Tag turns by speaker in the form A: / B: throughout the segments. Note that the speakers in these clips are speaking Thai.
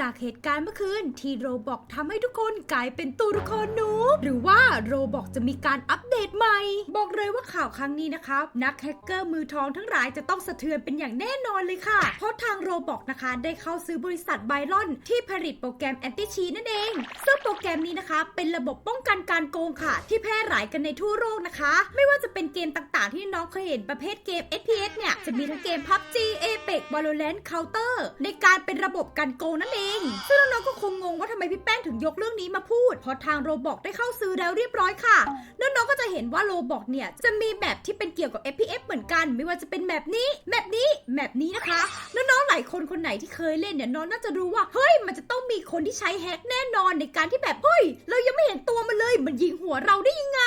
A: จากเหตุการณ์เมื่อคืนที่โรบอกทำให้ทุกคนกลายเป็นตัวละครหนูหรือว่าโรบอกจะมีการอัปเดตใหม่ บอกเลยว่าข่าวครั้งนี้นะครับ นักแฮกเกอร์มือทองทั้งหลายจะต้องสะเทือนเป็นอย่างแน่นอนเลยค่ะ เพราะทางโรบอกนะคะได้เข้าซื้อบริษัทไบรอน ที่ผลิตโปรแกรมแอนติชีนั่นเอง ซึ่งโปรแกรมนี้นะคะ เป็นระบบป้องกันการโกงค่ะ ที่แพร่หลายกันในทั่วโลกนะคะ ไม่ว่าจะเป็นเกมต่างๆ ที่น้องเคยเห็นประเภทเกม FPS เนี่ยจะมีทั้งเกม PUBG Apex Valorant Counter ในการเป็นระบบการโกงนั่นเองซึ่งน้องๆก็คงงงว่าทำไมพี่แป้งถึงยกเรื่องนี้มาพูด เพราะทางโรบอกได้เข้าซื้อแล้วเรียบร้อยค่ะ น้องๆก็จะเห็นว่าโรบอกเนี่ยจะมีแบบที่เป็นเกี่ยวกับ FPS เหมือนกัน ไม่ว่าจะเป็นแบบนี้แบบนี้แบบนี้นะคะ น้องๆหลายคนคนไหนที่เคยเล่นเนี่ยน้องน่าจะรู้ว่า เฮ้ย มันจะต้องมีคนที่ใช้แฮกแน่นอนในการที่แบบ เฮ้ย เรายังไม่เห็นตัวมันเลย มันยิงหัวเราได้ยังไง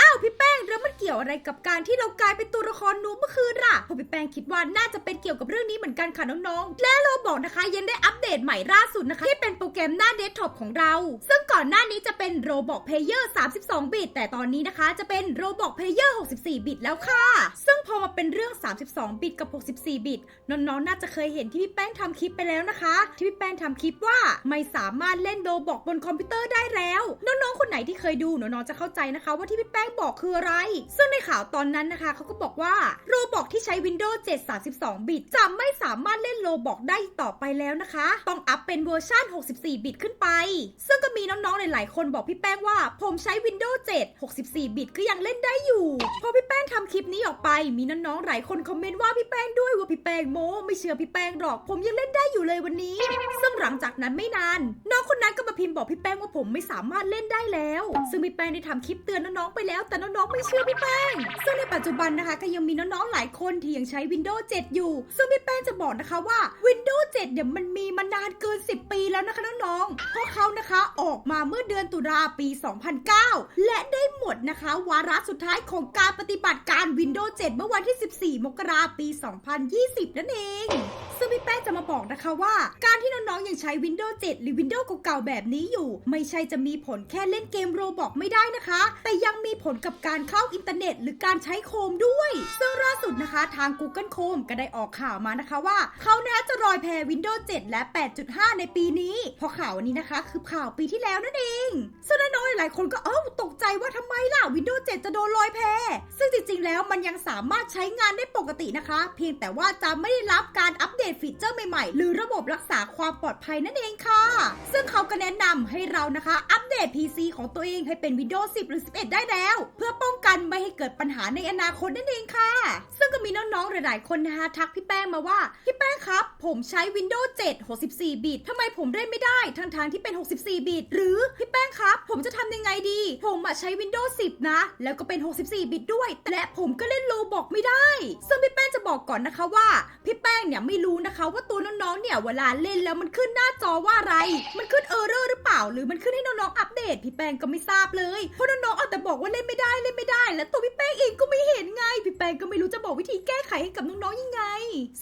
A: อ้าวพี่แป้งแล้วมันเกี่ยวอะไรกับการที่เรากลายเป็นตัวละครนูเมื่อคืนล่ะเพราะพี่แป้งคิดว่าน่าจะเป็นเกี่ยวกับเรื่องนี้เหมือนกันค่ะน้องๆ และเรบอกนะคะยังได้อัปเดตใหม่ล่าสุดนะคะที่เป็นโปรแกรมหน้าเดสก์ท็อปของเรา ซึ่ง อนหน้านี้จะเป็น Roblox Player 32 บิต แต่ตอนนี้นะคะจะเป็น Roblox Player 64 บิตแล้วค่ะ ซึ่งพอมาเป็นเรื่อง 32 บิตกับ 64 บิต น้องๆ น่าจะเคยเห็นที่พี่แป้งทำคลิปไปแล้วนะคะ ที่พี่แป้งทำคลิปว่าไม่สามารถเล่นโรบอกบนคอมพิวเตอร์ได้แล้ว น้องๆ คนไหนที่เคยดู น้องๆ จะเข้าใจนะคะ ว่าที่พี่แป้งบอกคืออะไร ซึ่งในข่าวตอนนั้นนะคะเขาก็บอกว่าโรบอกที่ใช้ Windows 7 32 บิต จะไม่สามารถเล่นโรบอกได้ต่อไปแล้วนะคะ ต้องอัพเป็นเวอร์ชัน64 บิตขึ้นไป ซึ่งก็มีน้อง้องๆหลายๆคนบอกพี่แป้งว่า ผมใช้ Windows 7 64 บิตก็ยังเล่นได้อยู่ พอพี่แป้งทำคลิปนี้ออกไป มีน้องๆหลายคนคอมเมนต์ว่าพี่แป้งด้วยว่าพี่แป้งโมไม่เชื่อพี่แป้งหรอก ผมยังเล่นได้อยู่เลยวันนี้ ซึ่งหลังจากนั้นไม่นานน้องคนนั้นก็มาพิมพ์บอกพี่แป้งว่าผมไม่สามารถเล่นได้แล้ว ซึ่งพี่แป้งได้ทำคลิปเตือนน้องๆไปแล้ว แต่น้องๆไม่เชื่อพี่แป้ง ซึ่งในปัจจุบันนะคะก็ยังมีน้องๆหลายคนที่ยังใช้ Windows 7 อยู่ ซึ่งพี่แป้งจะบอกนะคะว่า Windows 7 เนี่ยมันมีมานานเกิน 10 ปีแล้วนะคะน้องๆเพราะเขานะคะออกมาเมื่อเดือนตุลาปี 2009 และได้หมดนะคะ วาระสุดท้ายของการปฏิบัติการ Windows 7 เมื่อวันที่ 14 มกราปี 2020 นั่นเองซึ่ง พี่แป้งจะมาบอกนะคะว่า การที่น้องๆยังใช้ Windows 7 หรือ Windows เก่าๆแบบนี้อยู่ ไม่ใช่จะมีผลแค่เล่นเกมโรบอกไม่ได้นะคะ แต่ยังมีผลกับการเข้าอินเทอร์เน็ต หรือการใช้โคมด้วย ซึ่งล่าสุดนะคะทาง Google Chrome ก็ได้ออกข่าวมานะคะว่า เขานะจะรอยแพร Windows 7 และ 8.5 ในปีนี้ เพราะข่าวนี้นะคะ คือข่าวปีที่แล้วนั่นเองซึ่งน้องๆหลายคนก็เอ้าตกใจว่าทำไมล่ะ Windows 7 จะโดนลอยแพรซึ่งจริงๆแล้วมันยังสามารถใช้งานได้ปกตินะคะ เพียงแต่ว่าจะไม่ได้รับการอัปเดตฟีเจอร์ใหม่ๆ หรือระบบรักษาความปลอดภัยนั่นเองค่ะ ซึ่งเขาก็แนะนำให้เรานะคะ อัปเดต PC ของตัวเองให้เป็น Windows 10 หรือ 11 ได้แล้ว เพื่อป้องกัน เกิดปัญหาในอนาคตนั่นเองค่ะ ซึ่งก็มีน้องๆหลายๆคนนะคะทักพี่แป้งมาว่า พี่แป้งครับ ผมใช้ Windows 7 64 บิตทำไมผมเล่นไม่ได้ทั้งๆที่เป็น 64 บิต หรือพี่แป้งครับ ผมจะทำยังไงดี ผมอะใช้ Windows 10 นะ แล้วก็เป็น 64 บิตด้วย และผมก็เล่นโลบอกไม่ได้ ซึ่งพี่แป้งจะบอกก่อนนะคะว่า พี่แป้งเนี่ยไม่รู้นะคะว่าตัวน้องๆเนี่ยเวลาเล่นแล้วมันขึ้นหน้าจอว่าอะไร มันขึ้นเออร์เรอร์หรือเปล่า หรือมันขึ้นให้น้องๆอัปเดต พี่แป้งก็ไม่ทราบเลย เพราะน้องๆเอาแต่บอกว่าเล่นไม่ได้เล่นไม่ได้ และตัวพี่แป้งเองก็ไม่เห็นไง พี่แป้งก็ไม่รู้จะบอกวิธีแก้ไขให้กับน้องๆยังไง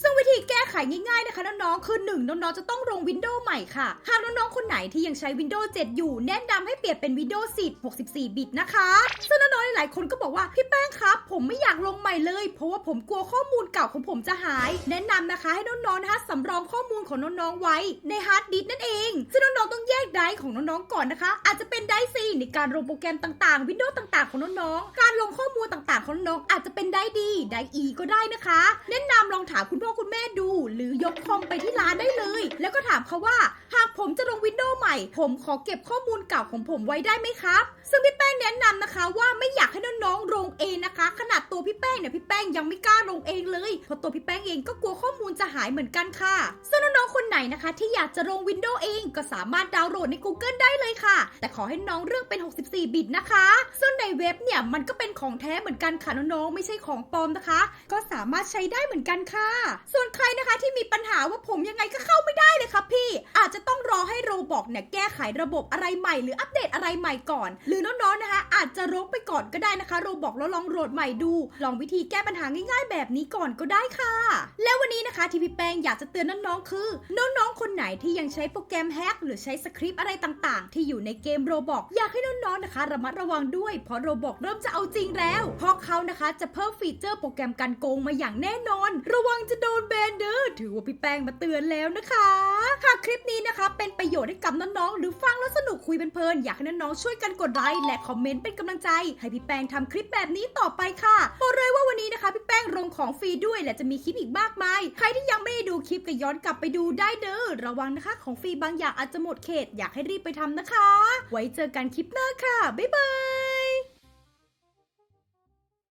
A: ซึ่งวิธีแก้ไขง่ายๆนะคะน้องๆ คือหนึ่งน้องๆจะต้องลงวินโดว์ใหม่ค่ะ หากน้องๆ คนไหนที่ยังใช้ Windows 7 อยู่ แนะนำให้เปลี่ยนเป็น Windows 10 64 บิตนะคะ ซึ่งน้องๆ หลายๆคนก็บอกว่าพี่แป้งครับ ผมไม่อยากลงใหม่เลย เพราะว่าผมกลัวข้อมูลเก่าของผมจะหาย แนะนำนะคะให้น้องๆ นะคะสำรองข้อมูลของน้องๆ ไว้ในฮาร์ดดิสก์นั่นเอง ซึ่งน้องๆ ต้องแยกไดรฟ์ของน้องๆ ก่อนนะคะ อาจจะเป็นไดรฟ์ C ในการลงโปรแกรมต่างๆ Windows ต่างๆ ของน้องๆ การลงข้อมูลาของน้อาจจะเป็นไดรฟ์ดีไดรฟ์ E ก็ได้นะคะ แนะนำลองถามคุณพ่อคุณแม่ดู หรือยกคอมไปที่ร้านได้เลย แล้วก็ถามเขาว่า หากผมจะลงวินโดว์ใหม่ ผมขอเก็บข้อมูลเก่าของผมไว้ได้ไหมครับ ซึ่งพี่แป้งแนะนำนะคะว่าไม่อยากให้น้องๆลงเองนะคะ ขนาดตัวพี่แป้งเนี่ยพี่แป้งยังไม่กล้าลงเองเลยเพราะตัวพี่แป้งเองก็กลัวข้อมูลจะหายเหมือนกันค่ะซึ่งน้อง คนไหนนะคะ ที่อยากจะลงวินโดว์เองก็สามารถดาวน์โหลดใน Google ได้เลยค่ะ แต่ขอให้น้องเลือกเป็น 64 บิตนะคะ ซึ่งในเว็บเนี่ยมันก็เป็นของแท้เหมือนกันค่ะน้องๆไม่ใช่ของปลอมนะคะ ก็สามารถใช้ได้เหมือนกันค่ะ ส่วนใครนะคะที่มีปัญหาว่าผมยังไงก็เข้าไม่ได้เลยครับพี่ อาจจะต้องรอให้โรบอกเนี่ยแก้ไขระบบอะไรใหม่ หรืออัปเดตอะไรใหม่ก่อน หรือน้องๆนะคะ อาจจะรกไปก่อนก็ได้นะคะ โรบอกแล้วลองโหลดใหม่ดู ลองวิธีแก้ปัญหาง่าย ๆ แบบนี้ก่อนก็ได้ค่ะ แล้ววันนี้นะคะที่พี่แป้งอยากจะเตือนน้องๆคือน้องๆ คนไหนที่ยังใช้โปรแกรมแฮกหรือใช้สคริปต์อะไรต่างๆ ที่อยู่ในเกมโรบอกอยากให้น้องๆ นะคะ ระมัดระวังด้วย เพราะโรบอกเริ่มจะเอาจริงแล้ว เพราะเขานะคะจะเพิ่มฟีเจอร์โปรแกรมการโกงมาอย่างแน่นอน ระวังจะโดนแบนเด้อถือว่าพี่แป้งมาเตือนแล้วนะคะหากคลิปนี้นะคะ เป็นประโยชน์ให้กับน้องๆ หรือฟังแล้วสนุกคุยเพลินๆอยากให้น้องๆ ช่วยกันกดไลค์และคอมเมนต์เป็นกำลังใจ ให้พี่แป้งทำคลิปแบบนี้ต่อไปค่ะบอกเลยว่าวันนี้นะคะพี่แป้งลงของฟรีด้วยและจะมีคลิปอีกมากมาย ใครที่ยังไม่ได้ดูคลิปก็ย้อนกลับไปดูดูได้เด้อ ระวังนะคะ ของฟรีบางอย่างอาจจะหมดเขต อยากให้รีบไปทำนะคะ ไว้เจอกันคลิปหน้าค่ะ บ๊ายบาย